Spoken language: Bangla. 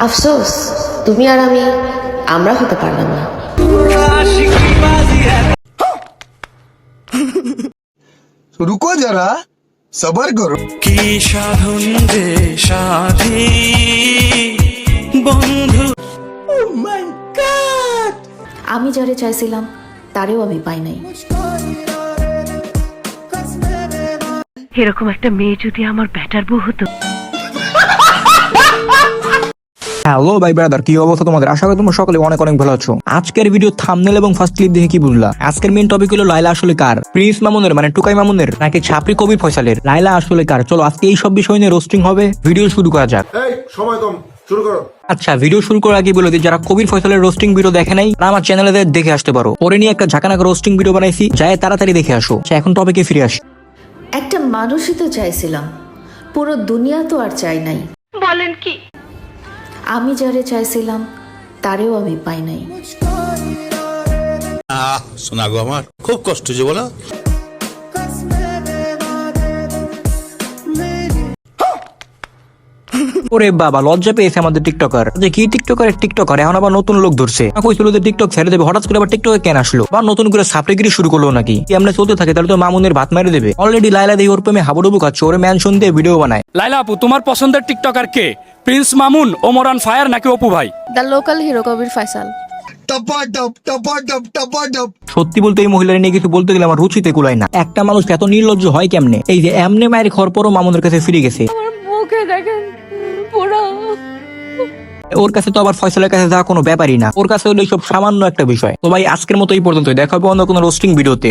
আফসোস তুমি আর আমি আমরা হতে পারলাম না। রুকো যারা সবার করো। কি সাধন যে সাধি বন্ধু? Oh আমি যারে চাইছিলাম তারেও আমি পাই নাই। এরকম একটা মেয়ে যদি আমার ব্যাটার বউ হতো। হ্যালো ভাই ব্রাদার কি অবস্থা তোমাদের? আশা করি তোমরা সকলে অনেক অনেক ভালো আছো। আজকের ভিডিও থামনেল এবং ফার্স্ট ক্লিপ দেখে কি বুঝলা? আজকের মেন টপিক হলো লাইলা আসলে কার? প্রিন্স মামুনের মানে টুকাই মামুনের নাকি ছাপরি কবির ফয়সালের? লাইলা আসলে কার? চলো আজকে এই সব বিষয় নিয়ে রোস্টিং হবে। ভিডিও শুরু করা যাক। এই সময় কম শুরু করো। আচ্ছা ভিডিও শুরু করার আগে বলে দিই যারা কবির ফয়সালের রোস্টিং ভিডিও দেখে নাই তারা আমার চ্যানেলে দেখে আসতে পারো। পরে নিয়ে একটা ঝাঁকানাকা রোস্টিং ভিডিও বানাইছি যাই তাড়াতাড়ি দেখে আসো। আচ্ছা, এখন টপিকে ফিরে আসি। একটা মানুষই তো চাইছিলাম পুরো দুনিয়া তো আর চাই নাই। বলেন কি? আমি যারে চাইছিলাম তারেও আমি পাই নাই। শোনা গো আমার খুব কষ্ট যে বলো। ওরে বাবা লজ্জা পেয়েছে আমাদের টিকটকার। যে কি টিকটকার টিকটকার এখন আবার নতুন লোক ধরছে। কইছিল যে টিকটক ছেড়ে দেবে হঠাৎ করে আবার টিকটকে কেন আসলো? বা নতুন করে শুরু করল নাকি? আমরা চলতে তাহলে তো মামুনের ভাত মেরে দেবে। অলরেডি লাইলা দিয়ে প্রেমে হাবুডুবু খাচ্ছে ওরে ম্যানশন দিয়ে ভিডিও বানায়। লাইলা আপু তোমার পছন্দের টিকটকার কে? প্রিন্স মামুন ওমরান ফায়ার নাকি অপু ভাই? The local hero Kabir Faisal সত্যি বলতে এই নিয়ে কিছু বলতে গেলে আমার রুচিতে কুলাই না। একটা মানুষ এত নির্লজ্জ হয় কেমনে? এই যে এমনি মায়ের খর পরও মামুনের কাছে ফিরে গেছে। দেখেন ওর কাছে তো আবার ফয়সলের কাছে যাওয়া কোনো ব্যাপারই না। ওর কাছে হলো সব সামান্য একটা বিষয়। তো ভাই, আজকের মতো এই পর্যন্ত দেখা হবে অন্য কোনো রোস্টিং ভিডিওতে